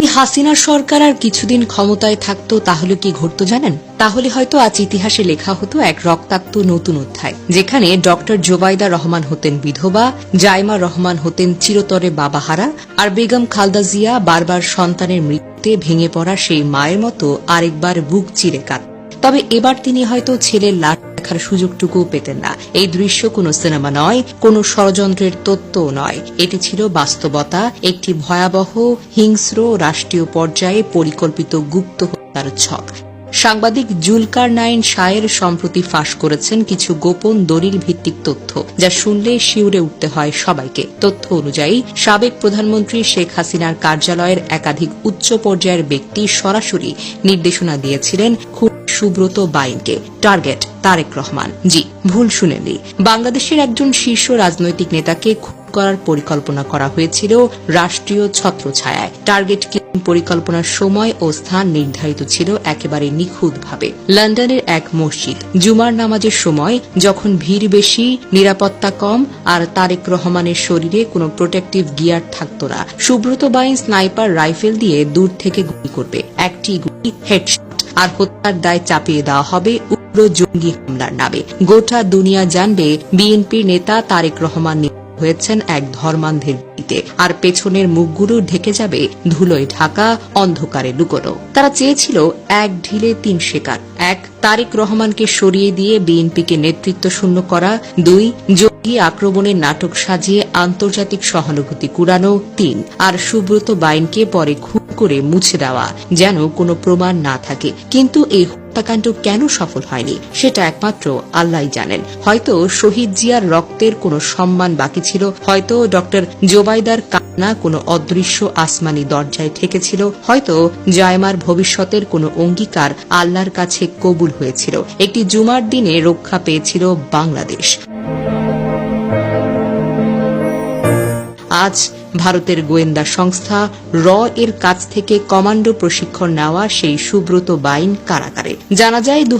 যদি হাসিনার সরকার আর কিছুদিন ক্ষমতায় থাকতো, তাহলে কি ঘটতো জানেন? তাহলে হয়তো আজ ইতিহাসে লেখা হতো এক রক্তাক্ত নতুন অধ্যায়, যেখানে ডক্টর জোবাইদা রহমান হতেন বিধবা, জাইমা রহমান হতেন চিরতরে বাবাহারা আর বেগম খালদা জিয়া বারবার সন্তানের মৃত্যুতে ভেঙে পড়া সেই মায়ের মতো আরেকবার বুক চিরে কাঁদ তবে এবার তিনি হয়তো ছেলের লাট দেখার সুযোগটুকুও পেতেন না। এই দৃশ্য কোনো সিনেমা নয়, কোনো ষড়যন্ত্রের তত্ত্বও নয়। এটি ছিল বাস্তবতা, একটি ভয়াবহ, হিংস্র রাষ্ট্রীয় পর্যায়ে পরিকল্পিত গুপ্ত হত্যার ছক। সাংবাদিক জুলকার নাইন শায়ের সম্প্রতি ফাঁস করেছেন কিছু গোপন দলিল ভিত্তিক তথ্য, যা শুনলে শিউরে উঠতে হয় সবাইকে। তথ্য অনুযায়ী, সাবেক প্রধানমন্ত্রী শেখ হাসিনার কার্যালয়ের একাধিক উচ্চ পর্যায়ের ব্যক্তি সরাসরি নির্দেশনা দিয়েছিলেন খুব সুব্রত বাইনকে। টার্গেট তারেক রহমান। জি, ভুল শুনেননি বাংলাদেশের একজন শীর্ষ রাজনৈতিক নেতাকে করার পরিকল্পনা করা হয়েছিল রাষ্ট্রীয় ছত্রছায়ায়। টার্গেট পরিকল্পনার সময় ও স্থান নির্ধারিত ছিল একেবারে নিখুঁতভাবে। লন্ডনের এক মসজিদ। জুমার নামাজের সময় যখন ভিড় বেশি, নিরাপত্তা কম, আর তারেক রহমানের শরীরে কোনো প্রোটেক্টিভ গিয়ার থাকত না, সুব্রত বাইন স্নাইপার রাইফেল দিয়ে দূর থেকে গুলি করবে। একটি গুলি হেডশট আর হত্যার দায় চাপিয়ে দেওয়া হবে জঙ্গি হামলার নামে গোটা দুনিয়া জানবে বিএনপির নেতা তারেক রহমান হয়েছেন এক ধর্মান্ধের গুলিতে আর পেছনের মুখগুলো ঢেকে যাবে ধুলোয় ঢাকা, অন্ধকারে লুকোনো। তারা চেয়েছিল এক ঢিলে তিন শিকার। এক, তারেক রহমানকে সরিয়ে দিয়ে বিএনপিকে নেতৃত্ব শূন্য করা। দুই, জঙ্গি আক্রমণের নাটক সাজিয়ে আন্তর্জাতিক সহানুভূতি কুড়ানো। তিন, আর সুব্রত বাইনকে পরে খুন করে মুছে দেওয়া, যেন কোনো প্রমাণ না থাকে। কিন্তু এই হত্যাকাণ্ড কেন সফল হয়নি? সেটা একমাত্র আল্লাহ জানেন। হয়তো শহীদ জিয়ার রক্তের কোনো সম্মান বাকি ছিল, হয়তো ডক্টর জোবাইদার কান্না কোনো অদৃশ্য আসমানি দরজায় ঠেকেছিল, হয়তো জায়মার ভবিষ্যতের কোনো অঙ্গীকার আল্লাহর কাছে কবুল হয়েছিল। একটি জুমার দিনে রক্ষা পেয়েছিল বাংলাদেশ। আজ ভারতের গোয়েন্দা সংস্থা র এর কাছ থেকে কমান্ডো প্রশিক্ষণ নেওয়া সেই সুব্রত বাইন কারাগারে। জানা যায় দু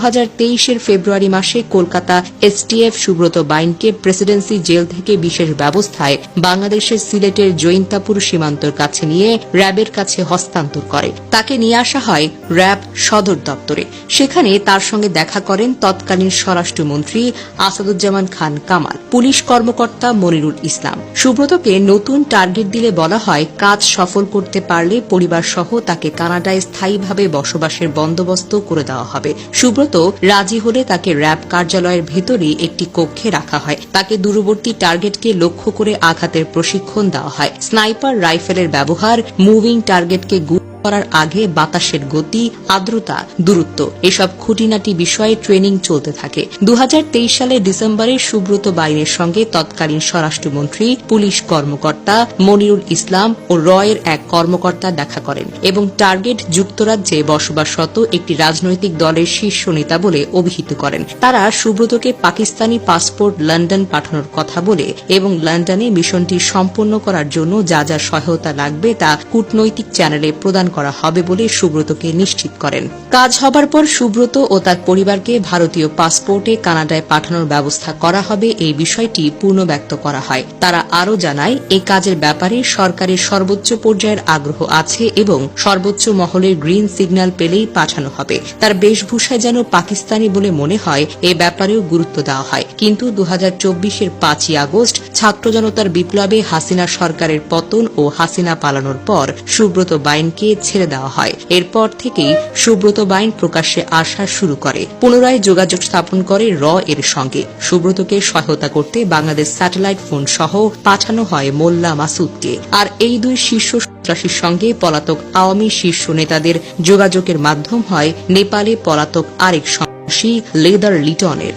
এর ফেব্রুয়ারি মাসে কলকাতা এসটিএফ সুব্রত বাইনকে প্রেসিডেন্সি জেল থেকে বিশেষ ব্যবস্থায় বাংলাদেশের সিলেটের জৈন্তাপুর সীমান্তর কাছে নিয়ে র্যাবের কাছে হস্তান্তর করে। তাকে নিয়ে আসা হয় র্যাব সদর দপ্তরে। সেখানে তার সঙ্গে দেখা করেন তৎকালীন স্বরাষ্ট্রমন্ত্রী আসাদুজ্জামান খান কামাল, পুলিশ কর্মকর্তা মনিরুল ইসলাম। সুব্রতকে নতুন টার্গেট দিলে বলা হয়, কাজ সফল করতে পারলে পরিবার সহ তাকে কানাডায় স্থায়ীভাবে বসবাসের বন্দোবস্ত করে দেওয়া হবে। সুব্রত রাজি হলে তাকে র্যাব কার্যালয়ের ভেতরেই একটি কক্ষে রাখা হয়। তাকে দূরবর্তী টার্গেটকে লক্ষ্য করে আঘাতের প্রশিক্ষণ দেওয়া হয়। স্নাইপার রাইফেলের ব্যবহার, মুভিং টার্গেটকে করার আগে বাতাসের গতি, আর্দ্রতা, দূরত্ব, এসব খুঁটিনাটি বিষয়ে ট্রেনিং চলতে থাকে। দুহাজার তেইশ সালে ডিসেম্বরে সুব্রত বাইনের সঙ্গে তৎকালীন স্বরাষ্ট্রমন্ত্রী, পুলিশ কর্মকর্তা মনিরুল ইসলাম ও রয়ের এক কর্মকর্তা দেখা করেন এবং টার্গেট যুক্তরাজ্যে বসবাসরত একটি রাজনৈতিক দলের শীর্ষ নেতা বলে অভিহিত করেন। তারা সুব্রতকে পাকিস্তানি পাসপোর্ট লন্ডন পাঠানোর কথা বলে এবং লন্ডনে মিশনটি সম্পন্ন করার জন্য যা যা সহায়তা লাগবে তা কূটনৈতিক চ্যানেলে প্রদান করা হবে বলে সুব্রতকে নিশ্চিত করেন। কাজ হবার পর সুব্রত ও তার পরিবারকে ভারতীয় পাসপোর্টে কানাডায় পাঠানোর ব্যবস্থা করা হবে এই বিষয়টি পূর্ণ ব্যক্ত করা হয়। তারা আরও জানায় এই কাজের ব্যাপারে সরকারের সর্বোচ্চ পর্যায়ের আগ্রহ আছে এবং সর্বোচ্চ মহলের গ্রিন সিগন্যাল পেলেই পাঠানো হবে। তার বেশভূষায় যেন পাকিস্তানি বলে মনে হয়, এ ব্যাপারেও গুরুত্ব দেওয়া হয়। কিন্তু দু হাজার চব্বিশের পাঁচই আগস্ট ছাত্র জনতার বিপ্লবে হাসিনা সরকারের পতন ও হাসিনা পালানোর পর সুব্রত বাইনকে ছেড়ে দেওয়া হয়। এরপর থেকেই সুব্রত বাইন প্রকাশ্যে আসা শুরু করে। পুনরায় যোগাযোগ স্থাপন করে র এর সঙ্গে। সুব্রতকে সহায়তা করতে বাংলাদেশ স্যাটেলাইট ফোন সহ পাঠানো হয় মোল্লা মাসুদকে। আর এই দুই শীর্ষ সন্ত্রাসীর সঙ্গে পলাতক আওয়ামী শীর্ষ নেতাদের যোগাযোগের মাধ্যম হয় নেপালে পলাতক আরেক সন্ত্রাসী লেদার লিটনের।